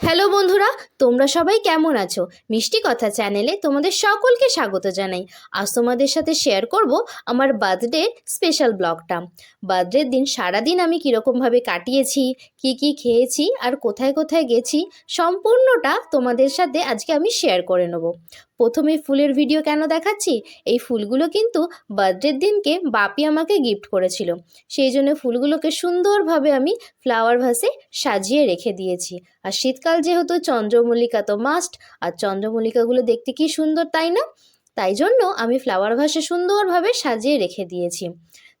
Hello বন্ধুরা, তোমরা সবাই কেমন আছো? মিষ্টি কথা চ্যানেলে তোমাদের সকলকে স্বাগত জানাই। আজ তোমাদের সাথে শেয়ার করব আমার বার্থডে স্পেশাল ব্লগটা বার্থডের দিন সারাদিন আমি কীরকমভাবে কাটিয়েছি, কি কি খেয়েছি আর কোথায় কোথায় গেছি, সম্পূর্ণটা তোমাদের সাথে আজকে আমি শেয়ার করে নেব। প্রথমে ফুলের ভিডিও কেন দেখাচ্ছি? এই ফুলগুলো কিন্তু বার্থডের দিনকে বাপি আমাকে গিফট করেছিল। সেই জন্য ফুলগুলোকে সুন্দরভাবে আমি ফ্লাওয়ার ভাসে সাজিয়ে রেখে দিয়েছি। আর শীতকাল যেহেতু চন্দ্রমল্লিকা তো মাস্ট আর চন্দ্রমল্লিকাগুলো দেখতে কি সুন্দর তাই না? তাই জন্য আমি ফ্লাওয়ার ভাসে সুন্দরভাবে সাজিয়ে রেখে দিয়েছি।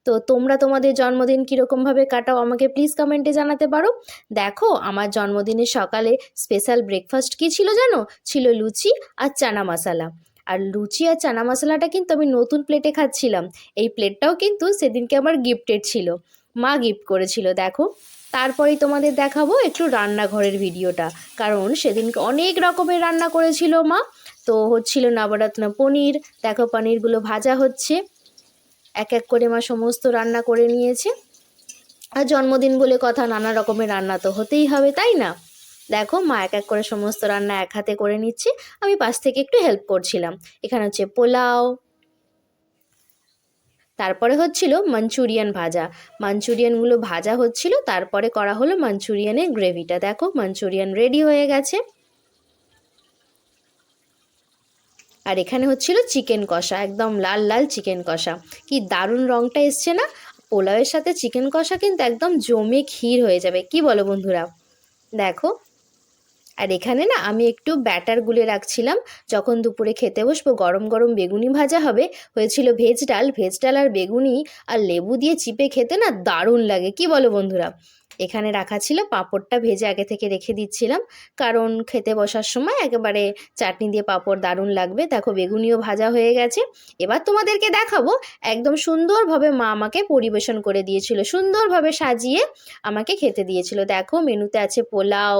তো তোমরা তোমাদের জন্মদিন কীরকমভাবে কাটাও আমাকে প্লিজ কমেন্টে জানাতে পারো। দেখো, আমার জন্মদিনের সকালে স্পেশাল ব্রেকফাস্ট কী ছিল জানো? ছিল লুচি আর চানা মশালা। আর লুচি আর চানা মশলাটা কিন্তু আমি নতুন প্লেটে খাচ্ছিলাম। এই প্লেটটাও কিন্তু সেদিনকে আমার গিফটেড ছিল। মা গিফট করেছিল, দেখো। তারপরেই তোমাদের দেখাবো একটু রান্নাঘরের ভিডিওটা। কারণ সেদিনকে অনেক রকমের রান্না করেছিল মা। তো হচ্ছিল নবরত্ন পনির, দেখো পনিরগুলো ভাজা হচ্ছে। এক এক করে মা সমস্ত রান্না করে নিয়েছে। আর জন্মদিন বলে কথা নানা রকমের রান্না তো হতেই হবে, তাই না? দেখো, মা এক এক করে সমস্ত রান্না এক হাতে করে নিচ্ছে। আমি পাশ থেকে একটু হেল্প করছিলাম। এখানে হচ্ছে পোলাও, তারপরে হচ্ছিল মাঞ্চুরিয়ান ভাজা। মাঞ্চুরিয়ানগুলো ভাজা হচ্ছিল, তারপরে করা হলো মাঞ্চুরিয়ানের গ্রেভিটা। দেখো, মাঞ্চুরিয়ান রেডি হয়ে গেছে। আর এখানে হচ্ছিল চিকেন কষা, একদম লাল লাল চিকেন কষা। কি দারুণ রঙটা এসছে না? পোলাওয়ের সাথে চিকেন কষা কিন্তু একদম জমে ক্ষীর হয়ে যাবে। কি বলো বন্ধুরা? দেখো। আর এখানে না আমি একটু ব্যাটার গুলে রাখছিলাম। যখন দুপুরে খেতে বসবো, গরম গরম বেগুনি ভাজা হবে। হয়েছিল ভেজ ডাল। ভেজ ডাল আর বেগুনি আর লেবু দিয়ে চিপে খেতে না দারুণ লাগে। কি বলো বন্ধুরা? এখানে রাখা ছিল। পাঁপড়টা ভেজে আগে থেকে রেখে দিচ্ছিলাম। কারণ খেতে বসার সময় একেবারে চাটনি দিয়ে পাঁপড় দারুণ লাগবে। দেখো বেগুনিও ভাজা হয়ে গেছে। এবার তোমাদেরকে দেখাবো, একদম সুন্দরভাবে মা আমাকে পরিবেশন করে দিয়েছিল। সুন্দরভাবে সাজিয়ে আমাকে খেতে দিয়েছিল। দেখো মেনুতে আছে পোলাও,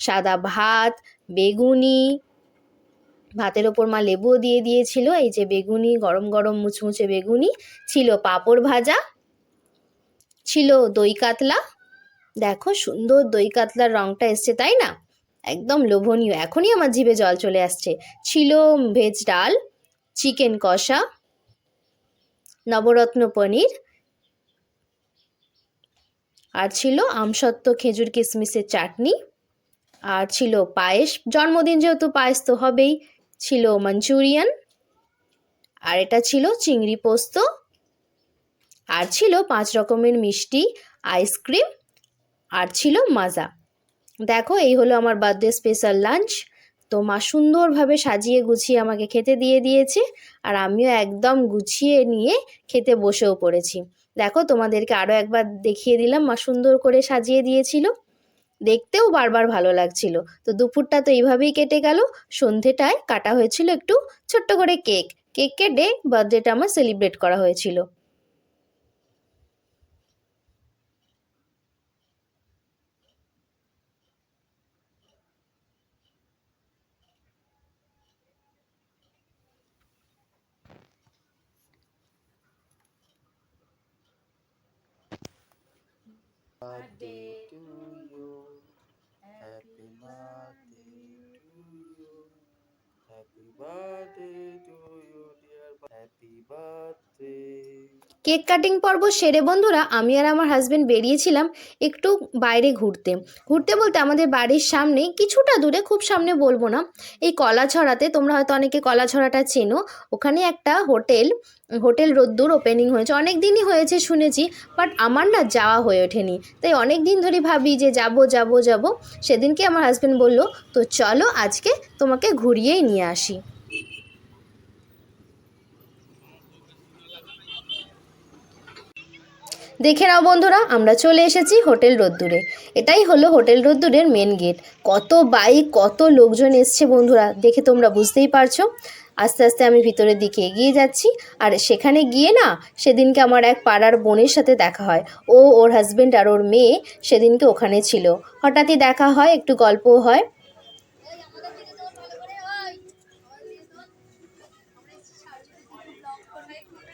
সাদা ভাত, বেগুনি। ভাতের ওপর মা লেবুও দিয়ে দিয়েছিল। এই যে বেগুনি, গরম গরম মুচমুচে বেগুনি। ছিল পাঁপড় ভাজা, ছিল দই কাতলা দেখো সুন্দর দই কাতলার রঙটা এসছে, তাই না? একদম লোভনীয়। এখনই আমার জিভে জল চলে আসছে। ছিল ভেজ ডাল, চিকেন কষা, নবরত্ন পনির আর ছিল আমসত্ত্ব খেজুর কিশমিশের চাটনি আর ছিল পায়েস। জন্মদিন যেহেতু পায়েস তো হবেই। ছিল মাঞ্চুরিয়ান আর এটা ছিল চিংড়ি পোস্ত আর ছিল পাঁচ রকমের মিষ্টি, আইসক্রিম আর ছিল মাজা। দেখো, এই হলো আমার বার্থডে স্পেশাল লাঞ্চ তো মা সুন্দরভাবে সাজিয়ে গুছিয়ে আমাকে খেতে দিয়ে দিয়েছে আর আমিও একদম গুছিয়ে নিয়ে খেতে বসেও পড়েছি। দেখো, তোমাদেরকে আরও একবার দেখিয়ে দিলাম, মা সুন্দর করে সাজিয়ে দিয়েছিল। দেখতেও বারবার ভালো লাগছিল। তো দুপুরটা তো এইভাবেই কেটে গেল। সন্ধেটায় কাটা হয়েছিল একটু ছোট্ট করে কেক। কেক কেটে বার্থডেটা আমার সেলিব্রেট করা হয়েছিল। Birthday to you. Happy birthday to you. Happy birthday to you, dear. Happy birthday. Cake cutting পর্ব সেরে বন্ধুরা, আমি আর আমার হাজব্যান্ড বেরিয়েছিলাম একটু বাইরে ঘুরতে। ঘুরতে বলতে আমাদের বাড়ির সামনে কিছুটা দূরে, খুব সামনে বলব না, এই কলাছড়াতে, তোমরা হয়তো অনেকে কলাছড়াটা চেনো, ওখানে একটা হোটেল হোটেল রোদ্দুর ওপেনিং হয়েছে। অনেক দিনই হয়েছে শুনেছি বাট আমার না যাওয়া হয়ে ওঠেনি। তাই অনেক দিন ধরে ভাবি যে যাব যাব যাব। সেদিনকে আমার হাজব্যান্ড বলল, তো চলো আজকে তোমাকে ঘুরিয়েই নিয়ে আসি। দেখে নাও বন্ধুরা আমরা চলে এসেছি হোটেল রোদ্দুরে। এটাই হলো হোটেল রোদ্দুরের মেন গেট কত বাইক কত লোকজন এসছে বন্ধুরা দেখে তোমরা বুঝতেই পারছ। আস্তে আস্তে আমি ভিতরের দিকে এগিয়ে যাচ্ছি আর সেখানে গিয়ে না সেদিনকে আমার এক পাড়ার বোনের সাথে দেখা হয়। ও ওর হাজব্যান্ড আর ওর মেয়ে সেদিনকে ওখানে ছিল। হঠাৎই দেখা হয় একটু গল্পও হয়।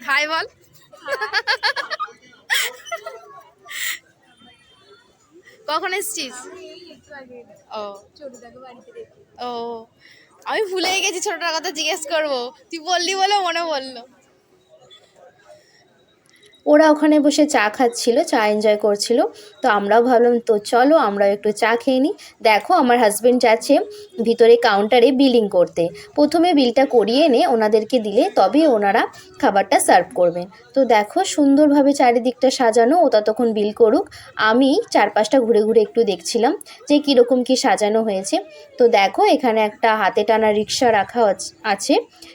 হাই বল। কখন এসছিস? ও। আমি ভুলে গেছি ছোটটার কথা জিজ্ঞেস করব। তুই বললি বলে মনে পড়ল ওরা ওখানে বসে চা খাচ্ছিল, চা এনজয় করছিল। তো আমরাও ভাবলাম, তো চলো আমরাও একটু চা খেয়ে নিই দেখো, আমার হাজব্যান্ড যাচ্ছে ভিতরে কাউন্টারে বিলিং করতে। প্রথমে বিলটা করিয়ে এনে ওনাদেরকে দিলে তবে ওনারা খাবারটা সার্ভ করবেন। তো দেখো, সুন্দরভাবে চারিদিকটা সাজানো ও ততক্ষণ বিল করুক। আমি চারপাশটা ঘুরে ঘুরে একটু দেখছিলাম যে কীরকম কী সাজানো হয়েছে। তো দেখো, এখানে একটা হাতে টানা রিক্সা রাখা আছে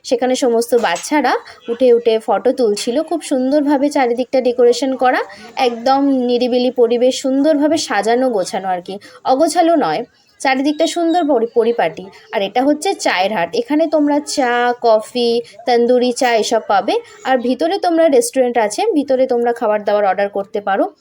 সেখানে সমস্ত বাচ্চারা উঠে উঠে ফটো তুলছিল। খুব সুন্দরভাবে চারিদিকটা ডেকোরেশন করা, একদম নিরিবিলি পরিবেশ সুন্দরভাবে সাজানো গোছানো আর কি। অগোছালো নয়, চারিদিকটা সুন্দর পরি- পরিপাটি। আর এটা হচ্ছে চায়ের হাট। এখানে তোমরা চা, কফি, তন্দুরি চা এসব পাবে। আর ভিতরে তোমরা রেস্টুরেন্ট আছে, ভিতরে তোমরা খাবার দাবার অর্ডার করতে পারো।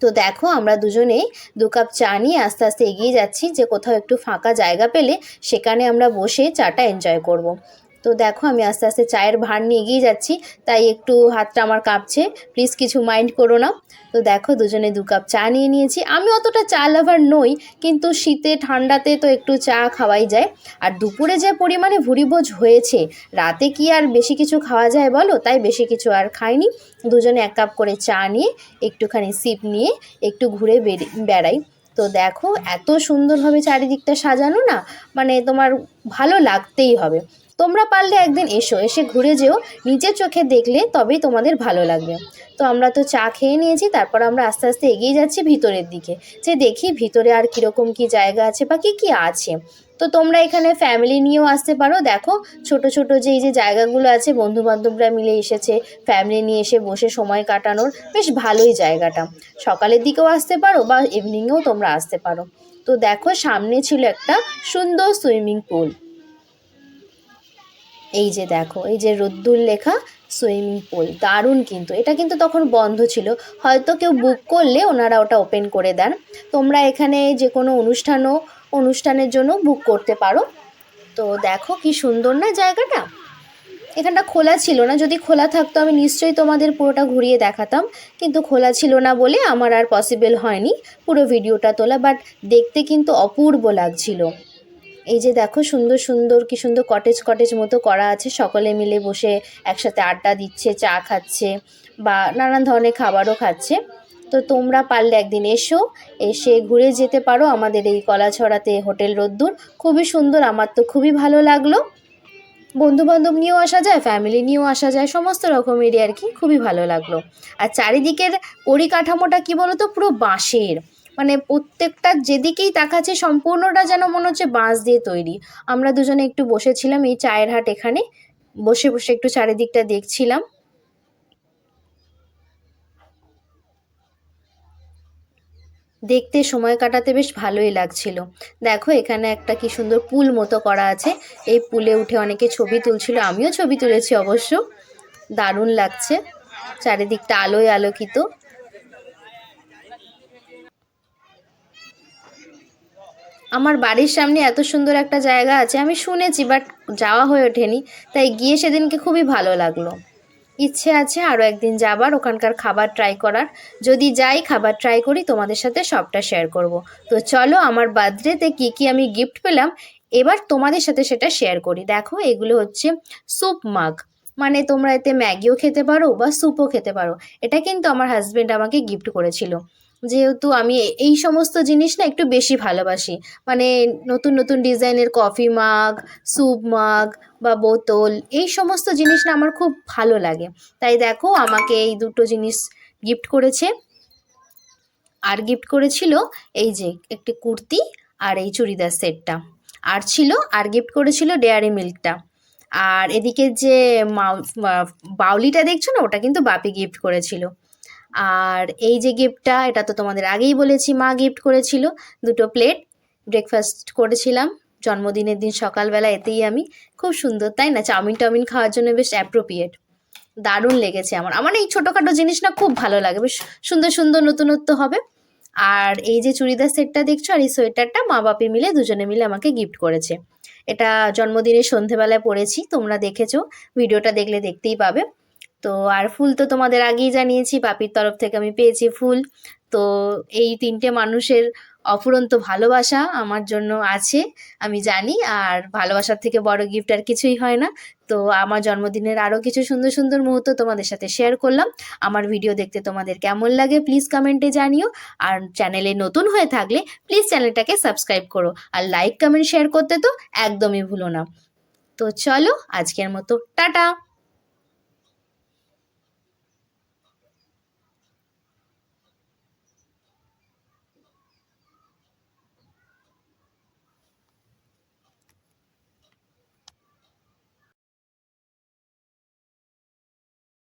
তো দেখো, আমরা দুজনেই দু কাপ চা নিয়ে আস্তে আস্তে এগিয়ে যাচ্ছি যে কোথাও একটু ফাঁকা জায়গা পেলে সেখানে আমরা বসে চাটা এনজয় করব। তো দেখো, আমি আস্তে আস্তে চায়ের ভার নিয়ে এগিয়ে যাচ্ছি, তাই একটু হাতটা আমার কাঁপছে। প্লিজ কিছু মাইন্ড করো না। তো দেখো, দুজনে দু কাপ চা নিয়ে নিয়েছি। আমি অতটা চা লাভার নই, কিন্তু শীতে, ঠান্ডাতে তো একটু চা খাওয়াই যায়। আর দুপুরে যে পরিমাণে ভুরিভোজ হয়েছে, রাতে কি আর বেশি কিছু খাওয়া যায় বলো? তাই বেশি কিছু আর খাইনি। দুজনে এক কাপ করে চা নিয়ে, একটুখানি সিপ নিয়ে, একটু ঘুরে বেড়াই। তো দেখো, এত সুন্দরভাবে চারিদিকটা সাজানো না মানে তোমার ভালো লাগতেই হবে। তোমরা পারলে একদিন এসো, এসে ঘুরে যেও, নিজের চোখে দেখলে তবেই তোমাদের ভালো লাগবে। তো আমরা তো চা খেয়ে নিয়েছি, তারপর আমরা আস্তে আস্তে এগিয়ে যাচ্ছি ভিতরের দিকে। যে দেখি ভিতরে আর কীরকম কী জায়গা আছে বা কী কী আছে। তো তোমরা এখানে ফ্যামিলি নিয়েও আসতে পারো। দেখো, ছোট ছোট যে এই যে জায়গাগুলো আছে বন্ধু বান্ধবরা মিলে এসেছে ফ্যামিলি নিয়ে এসে বসে সময় কাটানোর বেশ ভালোই জায়গাটা। সকালের দিকেও আসতে পারো বা ইভিনিংয়েও তোমরা আসতে পারো। তো দেখো, সামনে ছিল একটা সুন্দর সুইমিং পুল এই যে দেখো, এই যে রোদ্দুর লেখা সুইমিং পুল, দারুণ কিন্তু। এটা কিন্তু তখন বন্ধ ছিল। হয়তো কেউ বুক করলে ওনারা ওটা ওপেন করে দেন। তোমরা এখানে যে কোনো অনুষ্ঠানও, অনুষ্ঠানের জন্য বুক করতে পারো। তো দেখো কি সুন্দর না জায়গাটা? এখানটা খোলা ছিল না। যদি খোলা থাকতো, আমি নিশ্চয়ই তোমাদের পুরোটা ঘুরিয়ে দেখাতাম। কিন্তু খোলা ছিল না বলে আমার আর পসিবল হয়নি। পুরো ভিডিওটা তোলা বাট দেখতে কিন্তু অপূর্ব লাগছিল। এই যে দেখো সুন্দর সুন্দর, কি সুন্দর কটেজ কটেজ মতো করা আছে। সকলে মিলে বসে একসাথে আড্ডা দিচ্ছে, চা খাচ্ছে বা নানান ধরনের খাবারও খাচ্ছে। তো তোমরা পারলে একদিন এসো, এসে ঘুরে যেতে পারো আমাদের এই কলাছড়াতে হোটেল রোদ্দুর। খুবই সুন্দর, আমার তো খুবই ভালো লাগল। বন্ধু বান্ধব নিয়েও আসা যায় ফ্যামিলি নিয়েও আসা যায়, সমস্ত রকমেরই আর কি, খুবই ভালো লাগল। আর চারিদিকের পরিকাঠামোটা কি বলো তো পুরো বাঁশের। মানে প্রত্যেকটা যেদিকেই তাকাচ্ছে সম্পূর্ণটা যেন মনে হচ্ছে বাঁশ দিয়ে তৈরি। আমরা দুজনে একটু বসেছিলাম এই চায়ের হাট এখানে। বসে বসে একটু চারিদিকটা দেখছিলাম। দেখতে সময় কাটাতে বেশ ভালোই লাগছিল। দেখো এখানে একটা কি সুন্দর পুল মতো করা আছে। এই পুলে উঠে অনেকে ছবি তুলছিল। আমিও ছবি তুলেছি অবশ্য। দারুণ লাগছে। চারিদিকটা আলোয় আলোকিত। আমার বাড়ির সামনে এত সুন্দর একটা জায়গা আছে, আমি শুনেছি বাট যাওয়া হয়ে ওঠেনি, তাই গিয়ে সেদিনকে খুবই ভালো লাগল। ইচ্ছে আছে আরও একদিন যাবার, ওখানকার খাবার ট্রাই করার। যদি যাই, খাবার ট্রাই করি, তোমাদের সাথে সবটা শেয়ার করব। তো চলো, আমার বার্থডেতে কী কী আমি গিফট পেলাম, এবার তোমাদের সাথে সেটা শেয়ার করি। দেখো, এগুলো হচ্ছে স্যুপ মাগ মানে তোমরা এতে ম্যাগিও খেতে পারো বা স্যুপও খেতে পারো। এটা কিন্তু আমার হাজব্যান্ড আমাকে গিফট করেছিল। যেহেতু আমি এই সমস্ত জিনিস না একটু বেশি ভালোবাসি। মানে নতুন নতুন ডিজাইনের কফি মাগ, স্যুপ মাগ বা বোতল এই সমস্ত জিনিস না আমার খুব ভালো লাগে। তাই দেখো আমাকে এই দুটো জিনিস গিফট করেছে। আর গিফট করেছিল এই যে একটি কুর্তি আর এই চুড়িদার সেটটা। আর ছিল, আর গিফট করেছিল ডেয়ারি মিল্কটা আর এদিকে যে বাউলিটা দেখছ না, ওটা কিন্তু বাপি গিফট করেছিল। আর এই যে গিফটটা এটা তো তোমাদের আগেই বলেছি, মা গিফট করেছিল। দুটো প্লেট ব্রেকফাস্ট করেছিলাম। জন্মদিনের দিন সকালবেলা এতেই আমি। খুব সুন্দর, তাই না? চাউমিন টাউমিন খাওয়ার জন্য বেশ অ্যাপ্রোপ্রিয়েট দারুণ লেগেছে আমার। আমার এই ছোটোখাটো জিনিস না খুব ভালো লাগে। বেশ সুন্দর সুন্দর নতুনত্ব হবে। আর এই যে চুড়িদার সেটটা দেখছ আর এই সোয়েটারটা, মা বাপি মিলে দুজনে মিলে আমাকে গিফট করেছে। এটা জন্মদিনের সন্ধেবেলায় পরেছি তোমরা দেখেছ। ভিডিওটা দেখলে দেখতেই পাবে। তো আর ফুল তো তোমাদের আগেই জানিয়েছি, পাপির তরফ থেকে আমি পেয়েছি ফুল। তো এই তিনটে মানুষের অফুরন্ত ভালোবাসা আমার জন্য আছে, আমি জানি। আর ভালোবাসার থেকে বড় গিফট আর কিছুই হয় না। তো আমার জন্মদিনের আরও কিছু সুন্দর সুন্দর মুহূর্ত তোমাদের সাথে শেয়ার করলাম। আমার ভিডিও দেখতে তোমাদের কেমন লাগে প্লিজ কমেন্টে জানিও। আর চ্যানেলে নতুন হয়ে থাকলে প্লিজ চ্যানেলটাকে সাবস্ক্রাইব করো। আর লাইক কমেন্ট শেয়ার করতে তো একদমই ভুলো না। তো চলো আজকের মতো, টাটা!